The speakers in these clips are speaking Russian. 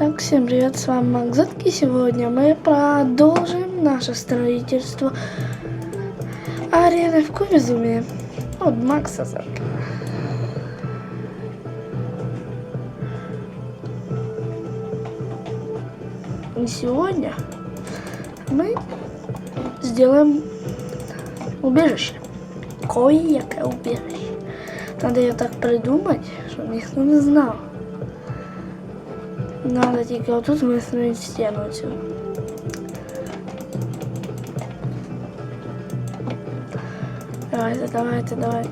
Всем привет, с вами Макзетки. Сегодня мы продолжим наше строительство арены в Кубизуме от Макса Зетки. И сегодня мы сделаем убежище. Кое-яке убежище. Надо ее так придумать, чтобы никто не знал. Надо тільки отут вистроїть стіну цю. Давайте, давайте, давайте.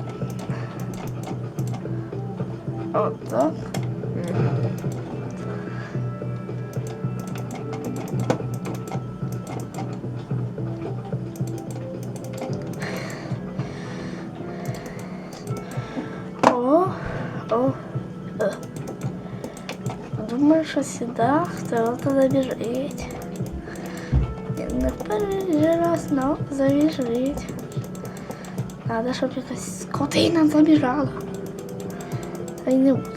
От так. Думаю, що сюди хто-то забіжить. І Не в перший раз, но забіжить. Надо, щоб якась скотина забіжала. Та й не буде.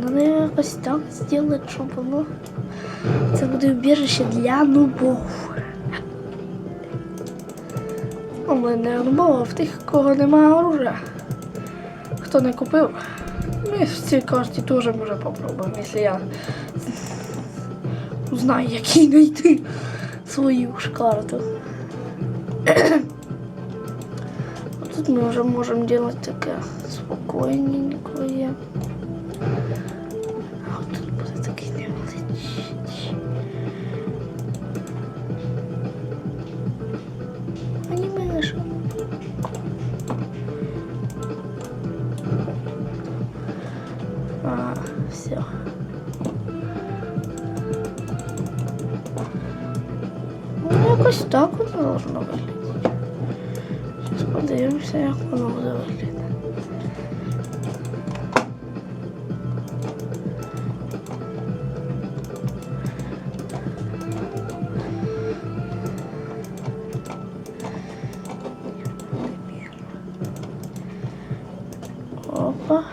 Надо якось так зробити, щоб воно... Це буде убіжище для нубов. У мене нубов, в тих, кого немає оружия. Хто не купив, ми в цій карті теж може попробуємо, якщо я узнаю, який знайти свою ж карту. Тут ми вже можемо робити таке спокійненькое. А тут буде такий невеличкий. Ну, якось так воно должно виглядати. Зараз подивимося, як воно буде виглядати. Опа.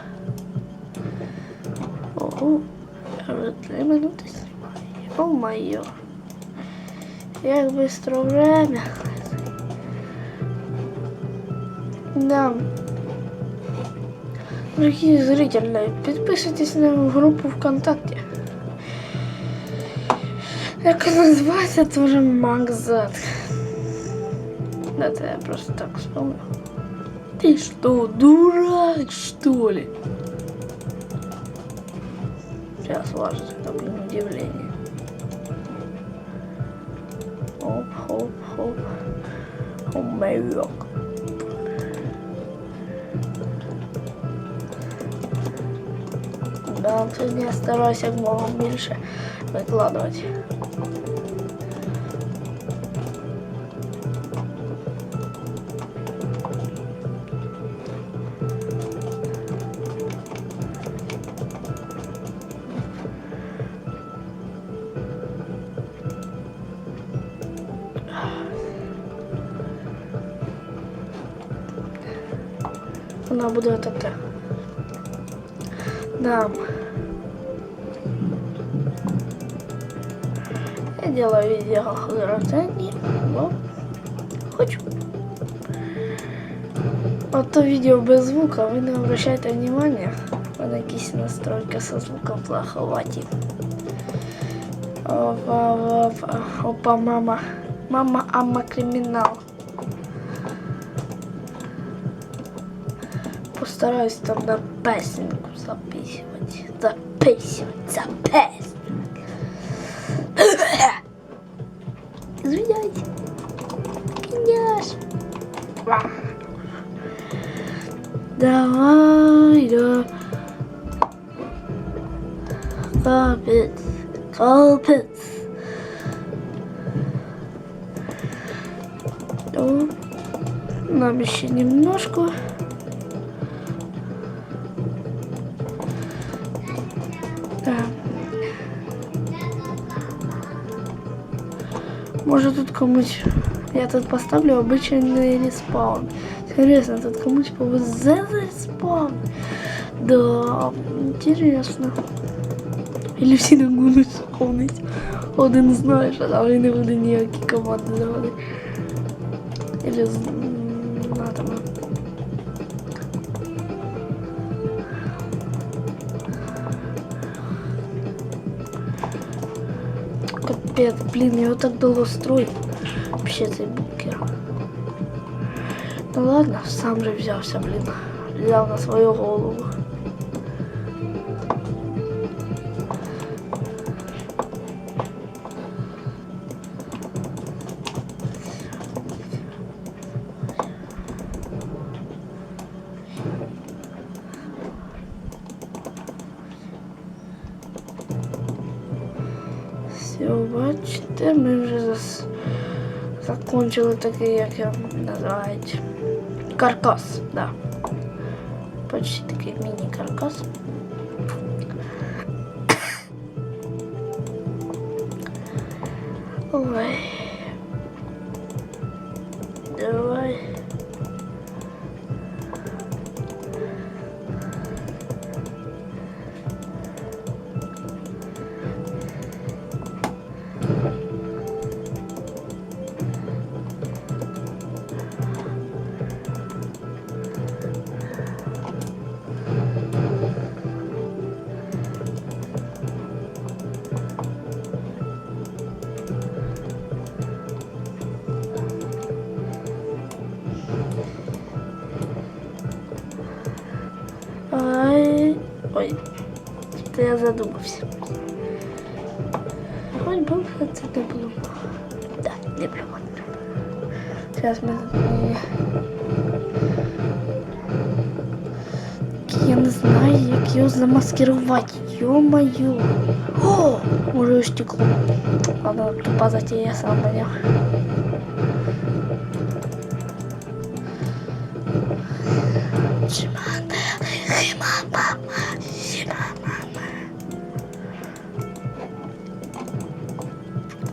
Ого, вже три минути знімає. О моє. Як быстро время. Да. Дорогие зрители, подписывайтесь на группу ВКонтакте. Як називається тоже Макзет. Это я просто так вспомнил. Ты что, дурак, что ли? Сейчас вас блин, удивление. Хоп, хоп, хоп. Хомейок. Да, сьогодні я стараюся як мога більше викладувати. Вона буде таке. Да. Я делаю видео графтании, но хочу. Вот то видео без звука, вы не обращайте внимания. Вона якісь настройки со звуком плоховаті. Опа, опа, опа, мама. Мама, ама, кримінал. Постараюсь на песенку записывать. Записывать, записывать. Извиняйте. Княж. Давай, да. Капец. Капец. Ну, нам еще немножко. Может тут комусь... Я тут поставлю обычный респаун. Интересно, тут кому-то повезет респаун. Да, интересно. Или всі не будуть сповнити. Один знаєш, а там і не буде ніякі команди заводити. Или Капец, блин, его так долго строить. Вообще цей бункер. Ну ладно, сам же взялся, блин. Взял на свою голову. Бачите, ми вже зас... закончили такий, як його називають. Каркас, да. Почти такий міні-каркас. Что я задумався. Хоч би це не було. Да, не. Зараз ми тут. Я не знаю, як його замаскирувати. Ё-моё. О, уже стекло. Ладно, тупа затея сам понял.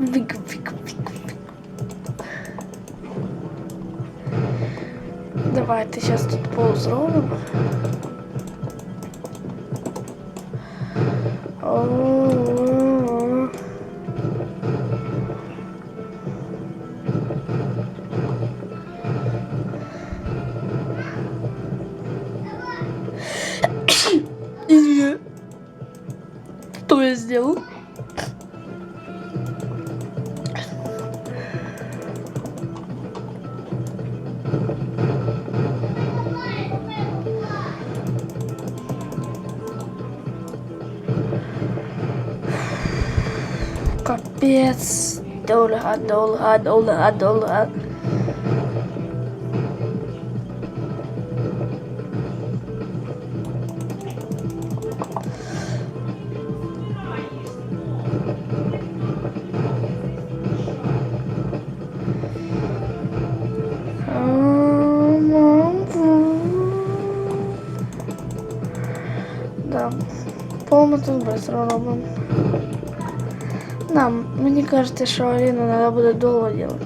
Вик, вик, вик, вик. Давайте сейчас тут пол. Извини. Что я сделал? Капец. Долго, долго, долго, долго. Да. Пол ми тут быстро робимо. Да, мені кажется, що Аліну треба буде довго робити.